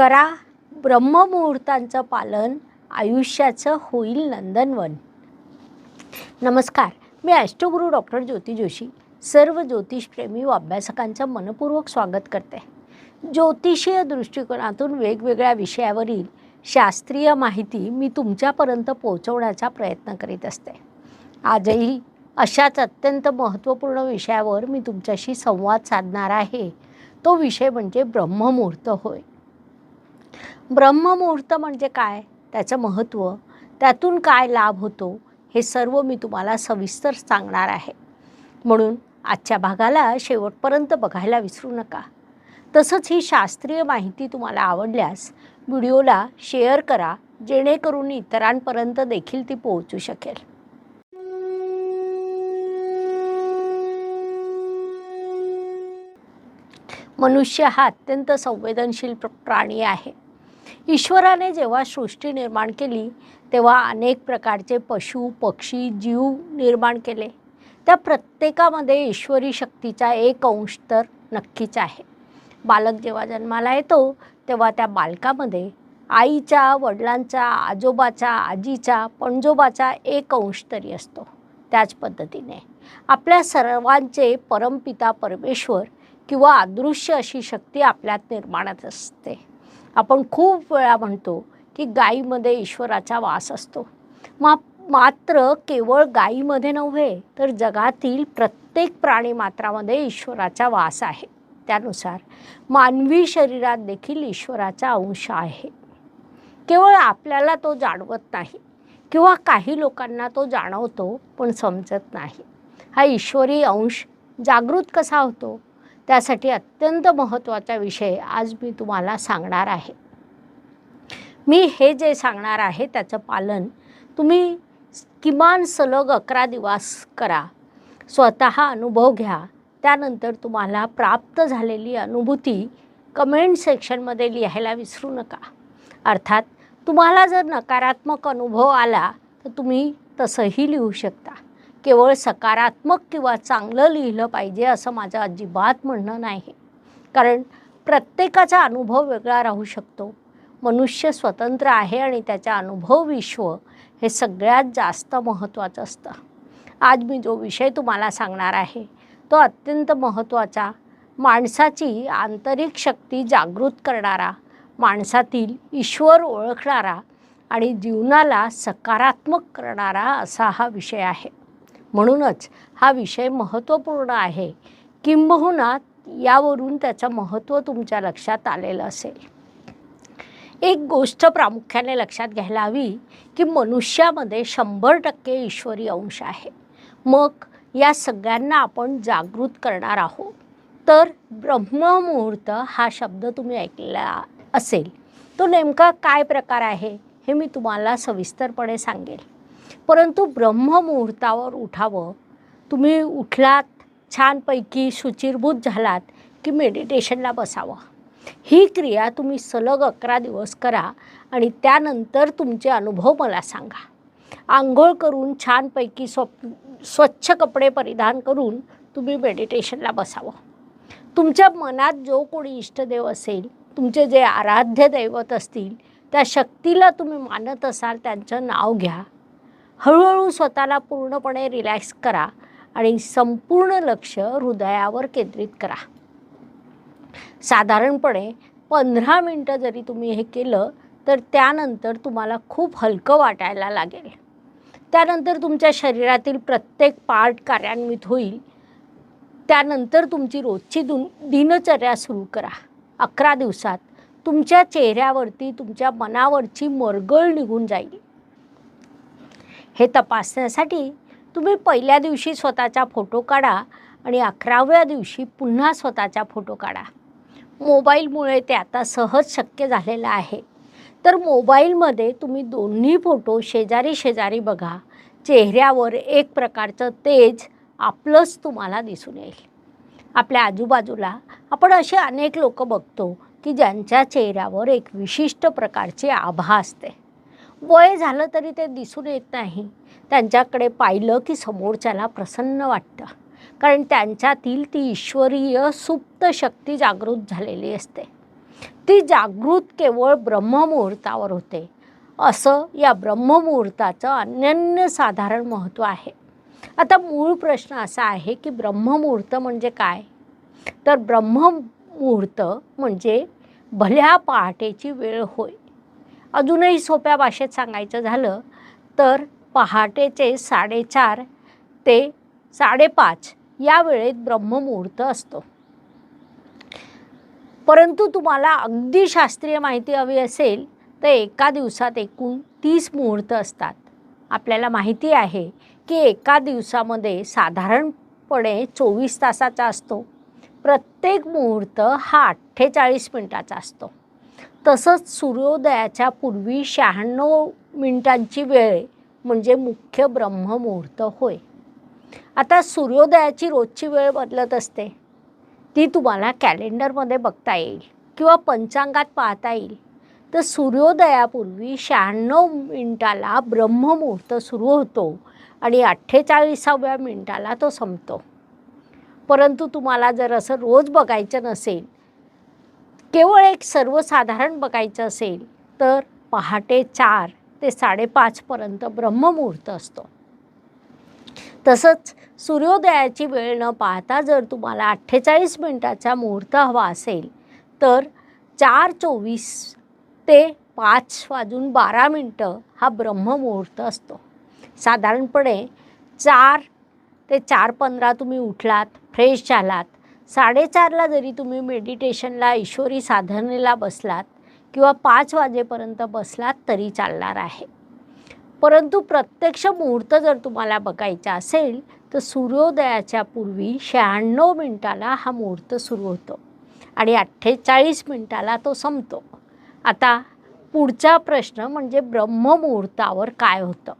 करा. ब्रह्ममुहूर्तांचं पालन आयुष्याचं होईल नंदनवन. नमस्कार. मी ॲस्ट्रोगुरू डॉक्टर ज्योती जोशी. सर्व ज्योतिषप्रेमी व अभ्यासकांचं मनपूर्वक स्वागत करते. ज्योतिषीय दृष्टिकोनातून वेगवेगळ्या विषयावरील शास्त्रीय माहिती मी तुमच्यापर्यंत पोहोचवण्याचा प्रयत्न करीत असते. आजही अशाच अत्यंत महत्त्वपूर्ण विषयावर मी तुमच्याशी संवाद साधणार आहे. तो विषय म्हणजे ब्रह्ममुहूर्त होय. ब्रह्ममुहूर्त म्हणजे काय? त्याचं महत्त्व त्यातून काय लाभ होतो हे सर्व मी तुम्हाला सविस्तर सांगणार आहे. म्हणून आजच्या भागाला शेवटपर्यंत बघायला विसरू नका. तसंच ही शास्त्रीय माहिती तुम्हाला आवडल्यास व्हिडिओला शेअर करा जेणेकरून इतरांपर्यंत देखील ती पोहोचू शकेल. मनुष्य हा अत्यंत संवेदनशील प्राणी आहे. ईश्वराने जेव्हा सृष्टी निर्माण केली तेव्हा अनेक प्रकारचे पशु पक्षी जीव निर्माण केले. त्या प्रत्येकामध्ये ईश्वरी शक्तीचा एक अंश तर नक्कीच आहे. बालक जेव्हा जन्माला येतो तेव्हा त्या बालकामध्ये आईच्या वडिलांचा आजोबाचा आजीचा पणजोबाचा एक अंश तरी असतो. त्याच पद्धतीने आपल्या सर्वांचे परमपिता परमेश्वर किंवा अदृश्य अशी शक्ती आपल्यात निर्माणात असते. आपण खूप वेळा म्हणतो की गायीमध्ये ईश्वराचा वास असतो. मा मात्र केवळ गायीमध्ये नव्हे तर जगातील प्रत्येक प्राणीमात्रामध्ये ईश्वराचा वास आहे. त्यानुसार मानवी शरीरात देखील ईश्वराचा अंश आहे. केवळ आपल्याला तो जाणवत नाही किंवा काही लोकांना तो जाणवतो पण समजत नाही. हा ईश्वरी अंश जागृत कसा होतो? त्यासाठी अत्यंत महत्त्वाचा विषय आज मी तुम्हाला सांगणार आहे. मी हे जे सांगणार आहे त्याचं पालन तुम्ही किमान सलग अकरा दिवस करा. स्वतः अनुभव घ्या. त्यानंतर तुम्हाला प्राप्त झालेली अनुभूती कमेंट सेक्शनमध्ये लिहायला विसरू नका. अर्थात तुम्हाला जर नकारात्मक अनुभव आला तर तुम्ही तसंही लिहू शकता. केवळ सकारात्मक किंवा चांगलं लिहिलं पाहिजे असं माझं अजिबात म्हणणं नाही. कारण प्रत्येकाचा अनुभव वेगळा राहू शकतो. मनुष्य स्वतंत्र आहे आणि त्याचा अनुभव विश्व हे सगळ्यात जास्त महत्त्वाचं असतं. आज मी जो विषय तुम्हाला सांगणार आहे तो अत्यंत महत्त्वाचा. माणसाची आंतरिक शक्ती जागृत करणारा माणसातील ईश्वर ओळखणारा आणि जीवनाला सकारात्मक करणारा असा हा विषय आहे. म्हणूनच हा विषय महत्त्वपूर्ण आहे. किंबहुना यावरून त्याचं महत्त्व तुमच्या लक्षात आलेलं असेल. एक गोष्ट प्रामुख्याने लक्षात घ्यायला हवी की मनुष्यामध्ये शंभर टक्के ईश्वरी अंश आहे. मग या सगळ्यांना आपण जागृत करणार आहोत. तर ब्रह्ममुहूर्त हा शब्द तुम्ही ऐकला असेल. तो नेमका काय प्रकार आहे हे मी तुम्हाला सविस्तरपणे सांगेल. परंतु ब्रह्ममुहूर्तावर उठावं. तुम्ही उठलात छानपैकी शुचिरभूत झालात की मेडिटेशनला बसावं. ही क्रिया तुम्ही सलग अकरा दिवस करा आणि त्यानंतर तुमचे अनुभव मला सांगा. आंघोळ करून छानपैकी स्वप् स्वच्छ कपडे परिधान करून तुम्ही मेडिटेशनला बसावं. तुमच्या मनात जो कोणी इष्टदेव असेल तुमचे जे आराध्य दैवत असतील त्या शक्तीला तुम्ही मानत असाल त्यांचं नाव घ्या. हळूहळू स्वतःला पूर्णपणे रिलॅक्स करा आणि संपूर्ण लक्ष हृदयावर केंद्रित करा. साधारणपणे पंधरा मिनटं जरी तुम्ही हे केलं तर त्यानंतर तुम्हाला खूप हलकं वाटायला लागेल. त्यानंतर तुमच्या शरीरातील प्रत्येक पार्ट कार्यान्वित होईल. त्यानंतर तुमची रोजची दु दिनचर्या सुरू करा. अकरा दिवसात तुमच्या चेहऱ्यावरती तुमच्या मनावरची मरगळ निघून जाईल. हे तपासण्यासाठी तुम्ही पहिल्या दिवशी स्वतःचा फोटो काढा आणि अकराव्या दिवशी पुन्हा स्वतःचा फोटो काढा. मोबाईलमुळे ते आता सहज शक्य झालेलं आहे. तर मोबाईलमध्ये तुम्ही दोन्ही फोटो शेजारी शेजारी बघा. चेहऱ्यावर एक प्रकारचं तेज आपलंच तुम्हाला दिसून येईल. आपल्या आजूबाजूला आपण असे अनेक लोक बघतो की ज्यांच्या चेहऱ्यावर एक विशिष्ट प्रकारची आभा असते. वय झालं तरी ते दिसून येत नाही. त्यांच्याकडे पाहिलं की समोरच्याला प्रसन्न वाटतं. कारण त्यांच्यातील ती ईश्वरीय सुप्त शक्ती जागृत झालेली असते. ती जागृत केवळ ब्रह्ममुहूर्तावर होते. असं या ब्रह्ममुहूर्ताचं अनन्यसाधारण महत्त्व आहे. आता मूळ प्रश्न असा आहे की ब्रह्ममुहूर्त म्हणजे काय? तर ब्रह्ममुहूर्त म्हणजे भल्या पहाटेची वेळ होय. अजूनही सोप्या भाषेत सांगायचं झालं तर पहाटेचे साडेचार ते साडेपाच या वेळेत ब्रह्ममुहूर्त असतो. परंतु तुम्हाला अगदी शास्त्रीय माहिती हवी असेल तर एका दिवसात एकूण तीस मुहूर्त असतात. आपल्याला माहिती आहे की एका दिवसामध्ये साधारणपणे चोवीस तासाचा असतो. प्रत्येक मुहूर्त हा अठ्ठेचाळीस मिनटाचा असतो. तसंच सूर्योदयाच्या पूर्वी शहाण्णव मिनिटांची वेळ म्हणजे मुख्य ब्रह्ममुहूर्त होय. आता सूर्योदयाची रोजची वेळ बदलत असते. ती तुम्हाला कॅलेंडरमध्ये बघता येईल किंवा पंचांगात पाहता येईल. तर सूर्योदयापूर्वी शहाण्णव मिनिटाला ब्रह्ममुहूर्त सुरू होतो आणि अठ्ठेचाळीसाव्या मिनिटाला तो संपतो. परंतु तुम्हाला जर असं रोज बघायचं नसेल केवळ एक सर्वसाधारण बघायचं असेल तर पहाटे चार ते साडेपाचपर्यंत ब्रह्ममुहूर्त असतो. तसंच सूर्योदयाची वेळ न पाहता जर तुम्हाला अठ्ठेचाळीस मिनटाचा मुहूर्त हवा असेल तर चार चोवीस ते पाच वाजून बारा मिनटं हा ब्रह्ममुहूर्त असतो. साधारणपणे चार ते चार पंधरा तुम्ही उठलात फ्रेश झालात साडेचारला जरी तुम्ही मेडिटेशनला ईश्वरी साधनेला बसलात किंवा पाच वाजेपर्यंत बसलात तरी चालणार आहे. परंतु प्रत्यक्ष मुहूर्त जर तुम्हाला बघायचा असेल तर सूर्योदयाच्या पूर्वी शहाण्णव मिनटाला हा मुहूर्त सुरू होतो आणि अठ्ठेचाळीस मिनटाला तो संपतो. आता पुढचा प्रश्न म्हणजे ब्रह्ममुहूर्तावर काय होतं?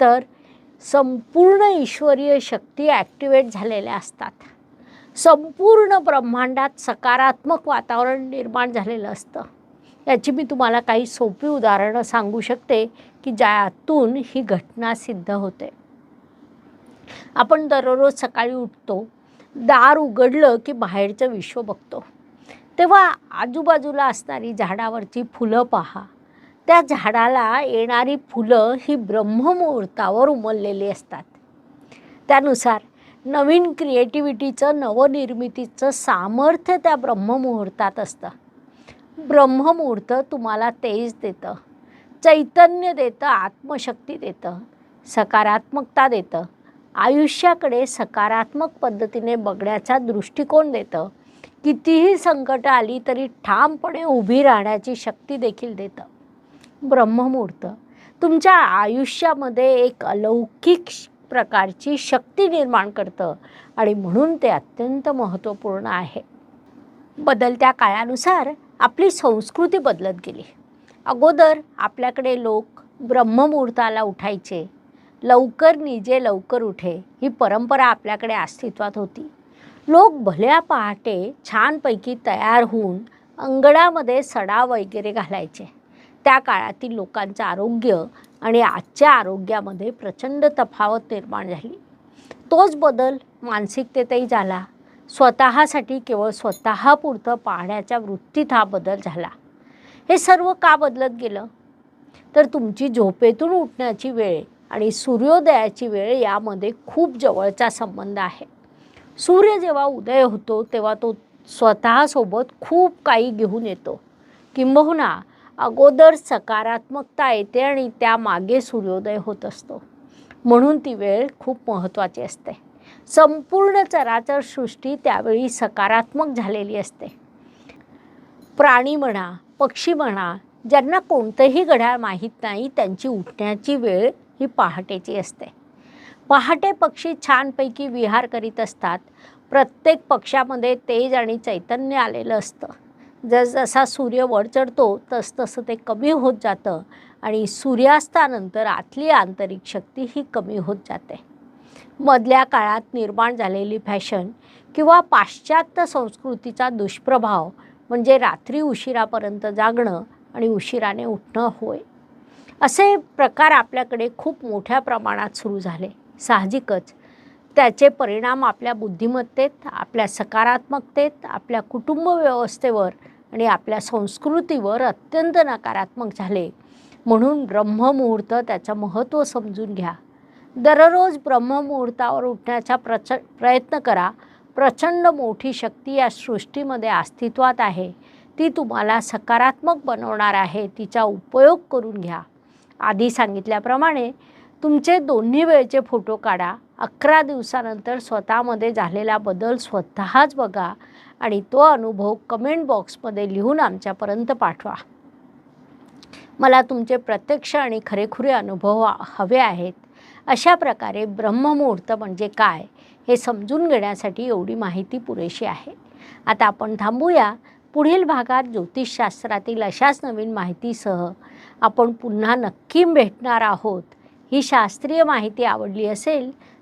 तर संपूर्ण ईश्वरीय शक्ती ॲक्टिवेट झालेल्या असतात. संपूर्ण ब्रह्मांडात सकारात्मक वातावरण निर्माण झालेलं असतं. याची मी तुम्हाला काही सोपी उदाहरणं सांगू शकते की ज्यातून ही घटना सिद्ध होते. आपण दररोज सकाळी उठतो दार उघडलं की बाहेरचं विश्व बघतो. तेव्हा आजूबाजूला असणारी झाडावरची फुलं पहा. त्या झाडाला येणारी फुलं ही ब्रह्ममुहूर्तावर उमललेली असतात. त्यानुसार नवीन क्रिएटिव्हिटीचं नवनिर्मितीचं सामर्थ्य त्या ब्रह्ममुहूर्तात असतं. ब्रह्ममुहूर्त तुम्हाला तेज देतं चैतन्य देतं आत्मशक्ती देतं सकारात्मकता देतं आयुष्याकडे सकारात्मक पद्धतीने बघण्याचा दृष्टिकोन देतं. कितीही संकटं आली तरी ठामपणे उभी राहण्याची शक्ती देखील देतं. ब्रह्ममुहूर्त तुमच्या आयुष्यामध्ये एक अलौकिक प्रकारची शक्ती निर्माण करतं आणि म्हणून ते अत्यंत महत्त्वपूर्ण आहे. बदलत्या काळानुसार आपली संस्कृती बदलत गेली. अगोदर आपल्याकडे लोक ब्रह्ममुहूर्ताला उठायचे. लवकर निजे लवकर उठे ही परंपरा आपल्याकडे अस्तित्वात होती. लोक भल्या पहाटे छानपैकी तयार होऊन अंगणामध्ये सडा वगैरे घालायचे. त्या काळातील लोकांचं आरोग्य आणि आजच्या आरोग्यामध्ये प्रचंड तफावत निर्माण झाली. तोच बदल मानसिकतेतही झाला. स्वतःसाठी केवळ स्वतःपुरतं पाहण्याच्या वृत्तीत हा बदल झाला. हे सर्व का बदलत गेलं? तर तुमची झोपेतून उठण्याची वेळ आणि सूर्योदयाची वेळ यामध्ये खूप जवळचा संबंध आहे. सूर्य जेव्हा उदय होतो तेव्हा तो स्वतःसोबत खूप काही घेऊन येतो. किंबहुना अगोदर सकारात्मकता येते आणि त्यामागे सूर्योदय होत असतो. म्हणून ती वेळ खूप महत्त्वाची असते. संपूर्ण चराचर सृष्टी त्यावेळी सकारात्मक झालेली असते. प्राणी म्हणा पक्षी म्हणा ज्यांना कोणतंही घड्याळ माहीत नाही त्यांची उठण्याची वेळ ही पहाटेची असते. पहाटे पक्षी छानपैकी विहार करीत असतात. प्रत्येक पक्षामध्ये तेज आणि चैतन्य आलेलं असतं. जसजसा सूर्य वर चढतो तसतसं ते कमी होत जातं आणि सूर्यास्तानंतर आतली आंतरिक शक्ती ही कमी होत जाते. मधल्या काळात निर्माण झालेली फॅशन किंवा पाश्चात्य संस्कृतीचा दुष्प्रभाव म्हणजे रात्री उशिरापर्यंत जागणं आणि उशिराने उठणं होय. असे प्रकार आपल्याकडे खूप मोठ्या प्रमाणात सुरू झाले. साहजिकच त्याचे परिणाम आपल्या बुद्धिमत्तेत आपल्या सकारात्मकतेत आपल्या कुटुंब व्यवस्थेवर आणि आपल्या संस्कृतीवर अत्यंत नकारात्मक झाले. म्हणून ब्रह्ममुहूर्त त्याचं महत्त्व समजून घ्या. दररोज ब्रह्ममुहूर्तावर उठण्याचा प्रच प्रयत्न करा. प्रचंड मोठी शक्ती या सृष्टीमध्ये अस्तित्वात आहे. ती तुम्हाला सकारात्मक बनवणार आहे. तिचा उपयोग करून घ्या. आधी सांगितल्याप्रमाणे तुमचे दोन्ही वेळचे फोटो काढा. अकरा दिवसानंतर स्वतःमध्ये झालेला बदल स्वतःच बघा. आणि तो अनुभव कमेंट बॉक्समध्ये लिहून आमच्यापर्यंत पाठवा. मला तुमचे प्रत्यक्ष आणि खरेखुरे अनुभव हवे आहेत. अशा प्रकारे ब्रह्ममुहूर्त म्हणजे काय हे समजून घेण्यासाठी एवढी माहिती पुरेशी आहे. आता आपण थांबूया. पुढील भागात ज्योतिषशास्त्रातील अशाच नवीन माहितीसह आपण पुन्हा नक्की भेटणार आहोत. ही शास्त्रीय माहिती आवडली असेल